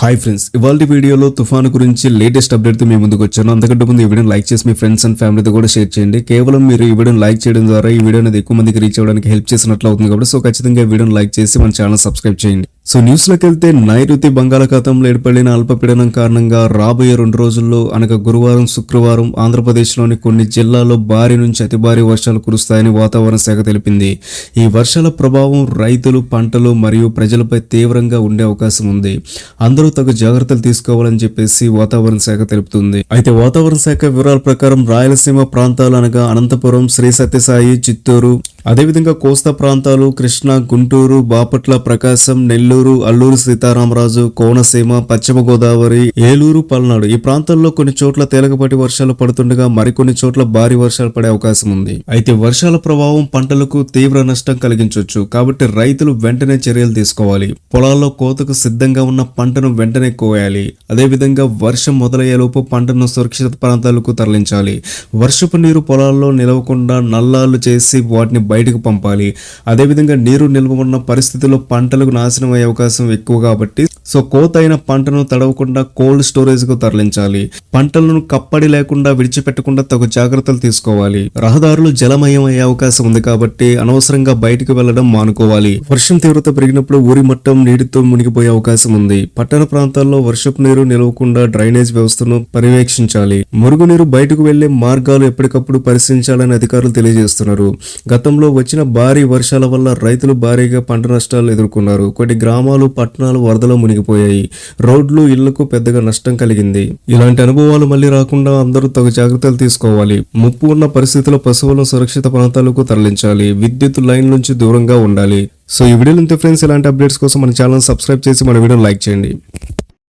Hi friends ఇవాళ వీడియోలో తుఫాను గురించి లేటెస్ట్ అప్డేట్తో మీ ముందుకు వచ్చాను. అంతకంటే ముందు ఈ వీడియోని లైక్ చేసి మీ ఫ్రెండ్స్ అండ్ ఫ్యామిలీతో కూడా షేర్ చేయండి. కేవలం మీరు ఈ వీడియోని లైక్ చేయడం ద్వారా ఈ వీడియో అనేది ఎక్కువ మందికి రీచ్ అవ్వడానికి హెల్ప్ చేసినట్లు అవుతుంది కాబట్టి సో ఖచ్చితంగా ఈ వీడియోని లైక్ చేసి మన ఛానల్ సబ్స్క్రైబ్ చేయండి. సో న్యూస్లోకి వెళ్తే నైరుతి బంగాళాఖాతంలో ఏర్పడిన అల్పపీడనం కారణంగా రాబోయే రెండు రోజుల్లో అనగా గురువారం శుక్రవారం ఆంధ్రప్రదేశ్లోని కొన్ని జిల్లాల్లో భారీ నుంచి అతి భారీ వర్షాలు కురుస్తాయని వాతావరణ శాఖ తెలిపింది. ఈ వర్షాల ప్రభావం రైతులు పంటలు మరియు ప్రజలపై తీవ్రంగా ఉండే అవకాశం ఉంది. అందరూ తగు జాగ్రత్తలు తీసుకోవాలని చెప్పేసి వాతావరణ శాఖ తెలుపుతుంది. అయితే వాతావరణ శాఖ వివరాల ప్రకారం రాయలసీమ ప్రాంతాలు అనగా అనంతపురం శ్రీ సత్యసాయి చిత్తూరు అదేవిధంగా కోస్తా ప్రాంతాలు కృష్ణా గుంటూరు బాపట్ల ప్రకాశం నెల్లూరు అల్లూరు సీతారామరాజు కోనసీమ పశ్చిమ గోదావరి ఏలూరు పల్నాడు ఈ ప్రాంతాల్లో కొన్ని చోట్ల తేలికపాటి వర్షాలు పడుతుండగా మరికొన్ని చోట్ల భారీ వర్షాలు పడే అవకాశం ఉంది. అయితే వర్షాల ప్రభావం పంటలకు తీవ్ర నష్టం కలిగించవచ్చు కాబట్టి రైతులు వెంటనే చర్యలు తీసుకోవాలి. పొలాల్లో కోతకు సిద్ధంగా ఉన్న పంటను వెంటనే కోయాలి. అదేవిధంగా వర్షం మొదలయ్యేలోపు పంటను సురక్షిత ప్రాంతాలకు తరలించాలి. వర్షపు నీరు పొలాల్లో నిలవకుండా నల్లాలు చేసి వాటిని బయటకు పంపాలి. అదేవిధంగా నీరు నిల్వ ఉన్న పరిస్థితుల్లో పంటలకు నాశనం అయ్యే అవకాశం ఎక్కువ కాబట్టి సో కోత అయిన పంటను తడవకుండా కోల్డ్ స్టోరేజ్కు తరలించాలి. పంటలను కప్పడి లేకుండా విడిచిపెట్టకుండా తగు జాగ్రత్తలు తీసుకోవాలి. రహదారులు జలమయం అయ్యే అవకాశం ఉంది కాబట్టి అనవసరంగా బయటకు వెళ్ళడం మానుకోవాలి. వర్షం తీవ్రత పెరిగినప్పుడు ఊరి మట్టం నీటితో మునిగిపోయే అవకాశం ఉంది. పట్టణ ప్రాంతాల్లో వర్షపు నీరు నిలవకుండా డ్రైనేజ్ వ్యవస్థను పర్యవేక్షించాలి. మురుగునీరు బయటకు వెళ్ళే మార్గాలు ఎప్పటికప్పుడు పరిశీలించాలని అధికారులు తెలియజేస్తున్నారు. గతంలో వచ్చిన భారీ వర్షాల వల్ల రైతులు భారీగా పంట నష్టాలు ఎదుర్కొన్నారు. కొన్ని గ్రామాలు పట్టణాలు వరదలో మునిగిపోయాయి రోడ్లు ఇళ్ళకు పెద్దగా నష్టం కలిగింది. ఇలాంటి అనుభవాలు మళ్ళీ రాకుండా అందరూ తగు జాగ్రత్తలు తీసుకోవాలి. ముప్పు ఉన్న పరిస్థితిలో పశువులను సురక్షిత ప్రాంతాలకు తరలించాలి. విద్యుత్ లైన్ నుంచి దూరంగా ఉండాలి. సో ఈ వీడియోలో ఫ్రెండ్స్. ఇలాంటి అప్డేట్స్ కోసం మన ఛానల్ సబ్స్క్రైబ్ చేసి మన వీడియోని లైక్ చేయండి.